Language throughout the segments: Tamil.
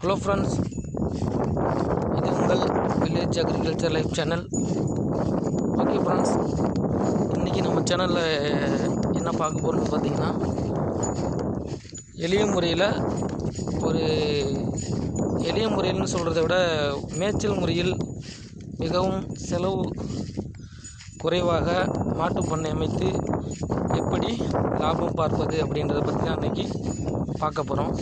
ஹலோ ஃப்ரெண்ட்ஸ் இது உங்கள் village agriculture life channel okay friends இன்றைக்கி நம்ம சேனலில் என்ன பார்க்க போகிறோம்னு பார்த்தீங்கன்னா எளிய முறையில் ஒரு எளிய முறையில்னு சொல்கிறத விட மேய்ச்சல் முறையில் மிகவும் செலவு குறைவாக மாட்டு பண்ணை அமைத்து எப்படி லாபம் பார்ப்பது அப்படின்றத பற்றி தான் இன்றைக்கி பார்க்க போகிறோம்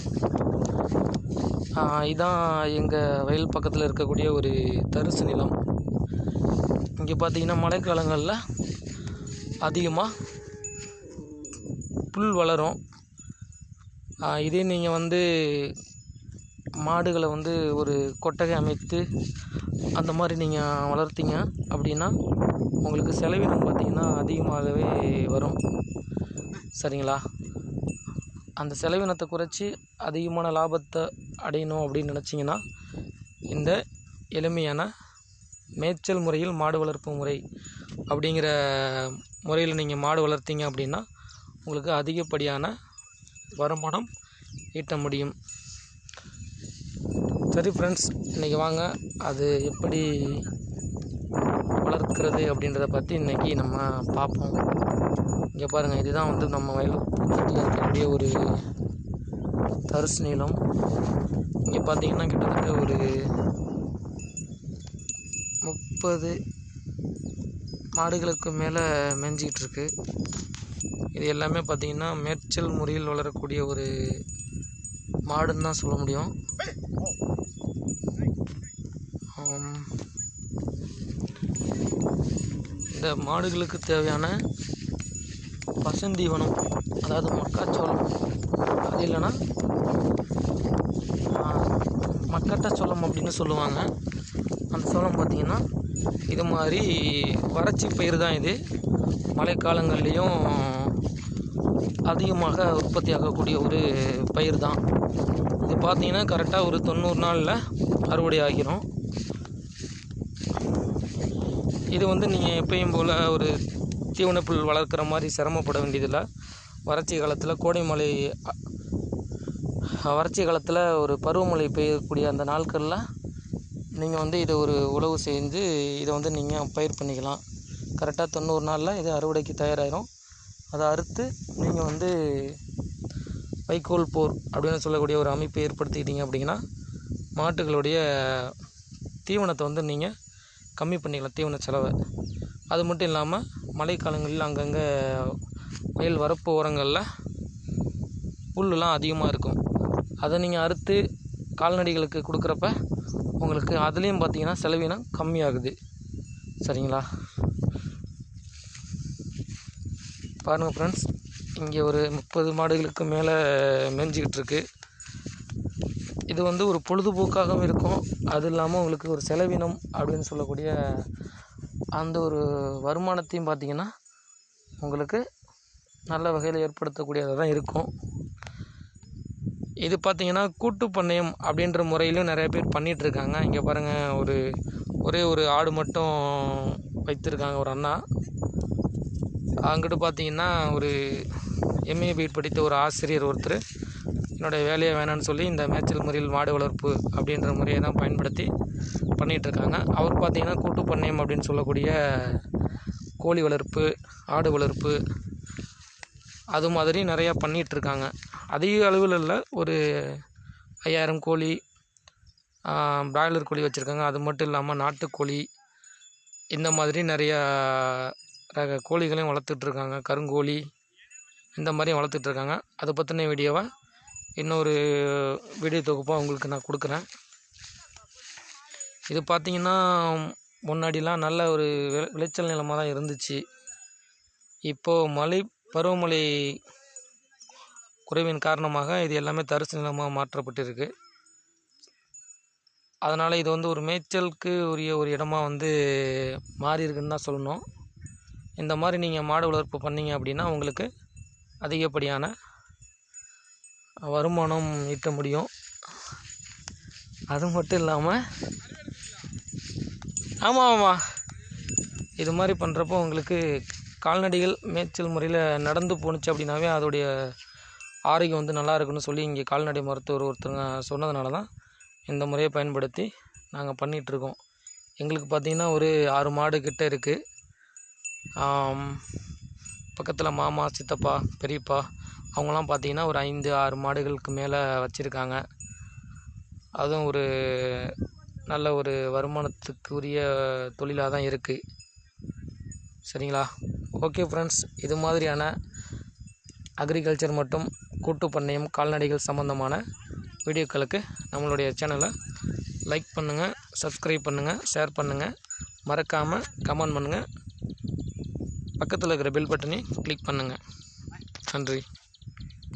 இதான் எங்கள் வயல் பக்கத்தில் இருக்கக்கூடிய ஒரு தரிசு நிலம். இங்கே பார்த்தீங்கன்னா மழைக்காலங்களில் அதிகமாக புல் வளரும். இதே நீங்கள் வந்து மாடுகளை வந்து ஒரு கொட்டகை அமைத்து அந்த மாதிரி நீங்கள் வளர்த்தீங்க அப்படின்னா உங்களுக்கு செலவினம் பார்த்திங்கன்னா அதிகமாகவே வரும். சரிங்களா? அந்த செலவினத்தை குறைச்சி அதிகமான லாபத்தை அடையணும் அப்படின்னு நினச்சிங்கன்னா இந்த எளிமையான மேய்ச்சல் முறையில் மாடு வளர்ப்பு முறை அப்படிங்கிற முறையில் நீங்கள் மாடு வளர்த்தீங்க அப்படின்னா உங்களுக்கு அதிகப்படியான வருமானம் ஈட்ட முடியும். சரி ஃப்ரெண்ட்ஸ் இன்றைக்கி வாங்க. அது எப்படி வளர்க்குறது அப்படின்றத பற்றி இன்றைக்கி நம்ம பார்ப்போம். இங்கே பாருங்கள் இதுதான் வந்து நம்ம வயல் இருக்கக்கூடிய ஒரு தரிசு நீளம் இங்கே பார்த்தீங்கன்னா கிட்டத்தட்ட ஒரு முப்பது மாடுகளுக்கு மேலே மேய்ஞ்சிக்கிட்டு இருக்கு. இது எல்லாமே பார்த்தீங்கன்னா மேய்ச்சல் முறையில் வளரக்கூடிய ஒரு மாடுன்னு தான் சொல்ல முடியும். இந்த மாடுகளுக்கு தேவையான பசுந்தீவனம் அதாவது மக்காச்சோளம். அது இல்லைன்னா மக்கட்ட சோளம் அப்படின்னு சொல்லுவாங்க. அந்த சோளம் பார்த்திங்கன்னா இது மாதிரி வறட்சி பயிர் தான் இது. மழைக்காலங்கள்லேயும் அதிகமாக உற்பத்தி ஆகக்கூடிய ஒரு பயிர் தான். இது பார்த்தீங்கன்னா கரெக்டாக ஒரு தொண்ணூறு நாளில் அறுவடை ஆகிரும். இது வந்து நீங்கள் எப்பயும் போல் ஒரு தீவனப்புல் வளர்க்குற மாதிரி சிரமப்பட வேண்டியதில்லை. வறட்சி காலத்தில் கோடை மழை அ- வறட்சி காலத்தில் ஒரு பருவமழை பெய்யக்கூடிய அந்த நாட்களில் நீங்கள் வந்து இதை ஒரு உழவு செஞ்சு இதை வந்து நீங்கள் பயிர் பண்ணிக்கலாம். கரெக்டாக தொண்ணூறு நாளில் இது அறுவடைக்கு தயாராகிரும் அதை அறுத்து நீங்கள் வந்து வைக்கோல் போர் அப்படின்னு சொல்லக்கூடிய ஒரு அமைப்பை ஏற்படுத்திக்கிட்டீங்க அப்படின்னா மாட்டுகளுடைய தீவனத்தை வந்து நீங்கள் கம்மி பண்ணிக்கலாம் தீவன செலவை. அது மட்டும் இல்லாமல் மழைக்காலங்களில் அங்கங்கே வயல் வரப்பு ஓரங்களில் புல்லுலாம் அதிகமாக இருக்கும். அதை நீங்கள் அறுத்து கால்நடைகளுக்கு கொடுக்குறப்ப உங்களுக்கு அதுலேயும் பார்த்தீங்கன்னா செலவினம் கம்மியாகுது. சரிங்களா? பாருங்கள் ஃப்ரெண்ட்ஸ் இங்கே ஒரு முப்பது மாடுகளுக்கு மேலே மேய்ஞ்சிக்கிட்டு இருக்குது இது வந்து ஒரு பொழுதுபோக்காகவும் இருக்கும். அது இல்லாமல் உங்களுக்கு ஒரு செலவினம் அப்படின்னு சொல்லக்கூடிய அந்த ஒரு வருமானத்தையும் பார்த்திங்கன்னா உங்களுக்கு நல்ல வகையில் ஏற்படுத்தக்கூடியதாக தான் இருக்கும். இது பார்த்திங்கன்னா கூட்டு பண்ணையம் அப்படின்ற முறையிலும் நிறைய பேர் பண்ணிகிட்ருக்காங்க இங்கே பாருங்கள் ஒரு ஒரே ஒரு ஆடு மட்டும் வைத்திருக்காங்க ஒரு அண்ணா. அங்கிட்டு பார்த்தீங்கன்னா ஒரு எம்ஏ பீட் படித்த ஒரு ஆசிரியர் ஒருத்தர். என்னுடைய வேலையை வேணான்னு சொல்லி இந்த மேய்ச்சல் முறையில் மாடு வளர்ப்பு அப்படின்ற முறையை தான் பயன்படுத்தி பண்ணிகிட்டு இருக்காங்க அவர் பார்த்திங்கன்னா கூட்டு பண்ணையம் அப்படின்னு சொல்லக்கூடிய கோழி வளர்ப்பு ஆடு வளர்ப்பு அது மாதிரி நிறையா பண்ணிகிட்ருக்காங்க அதிக அளவில் இல்லை ஒரு ஐயாயிரம் கோழி பிராய்லர் கோழி வச்சுருக்காங்க. அது மட்டும் இல்லாமல் நாட்டுக்கோழி இந்த மாதிரி நிறையா ரக கோழிகளையும் வளர்த்துட்ருக்காங்க கருங்கோழி இந்த மாதிரியும் வளர்த்துட்ருக்காங்க அதை பற்றின வீடியோவை இன்னொரு வீடியோ தொகுப்பாக உங்களுக்கு நான் கொடுக்குறேன். இது பார்த்திங்கன்னா முன்னாடிலாம் நல்ல ஒரு விளை விளைச்சல் நிலமாக தான் இருந்துச்சு. இப்போது மழை பருவமழை குறைவின் காரணமாக இது எல்லாமே தரிசு நிலமாக மாற்றப்பட்டிருக்கு. அதனால் இது வந்து ஒரு மேய்ச்சலுக்கு உரிய ஒரு இடமா வந்து மாறி இருக்குன்னு தான் சொல்லணும். இந்த மாதிரி நீங்கள் மாடு வளர்ப்பு பண்ணீங்க அப்படின்னா உங்களுக்கு அதிகப்படியான வருமானம் ஈட்ட முடியும். அது மட்டும் இல்லாமல் ஆமாம் ஆமாம் இது மாதிரி பண்ணுறப்போ உங்களுக்கு கால்நடைகள் மேய்ச்சல் முறையில் நடந்து போணுச்சு அப்படின்னாவே அதோடைய ஆரோக்கியம் வந்து நல்லா இருக்குன்னு சொல்லி இங்கே கால்நடை மருத்துவர் ஒருத்தருங்க சொன்னதுனால தான் இந்த முறையை பயன்படுத்தி நாங்கள் பண்ணிகிட்ருக்கோம் எங்களுக்கு பார்த்திங்கன்னா ஒரு ஆறு மாடு கிட்ட இருக்குது பக்கத்தில் மாமா சித்தப்பா பெரியப்பா அவங்களாம் பார்த்திங்கன்னா ஒரு ஐந்து ஆறு மாடுகளுக்கு மேலே வச்சுருக்காங்க. அதுவும் ஒரு நல்ல ஒரு வருமானத்துக்குரிய தொழிலாக தான் இருக்குது சரிங்களா? ஓகே ஃப்ரெண்ட்ஸ் இது மாதிரியான அக்ரிகல்ச்சர் மற்றும் கூட்டு பண்ணையம் கால்நடைகள் சம்மந்தமான வீடியோக்களுக்கு நம்மளுடைய சேனலை லைக் பண்ணுங்கள் சப்ஸ்கிரைப் பண்ணுங்கள் ஷேர் பண்ணுங்கள் மறக்காமல் கமெண்ட் பண்ணுங்கள் பக்கத்தில் இருக்கிற பெல் பட்டனை கிளிக் பண்ணுங்கள் நன்றி.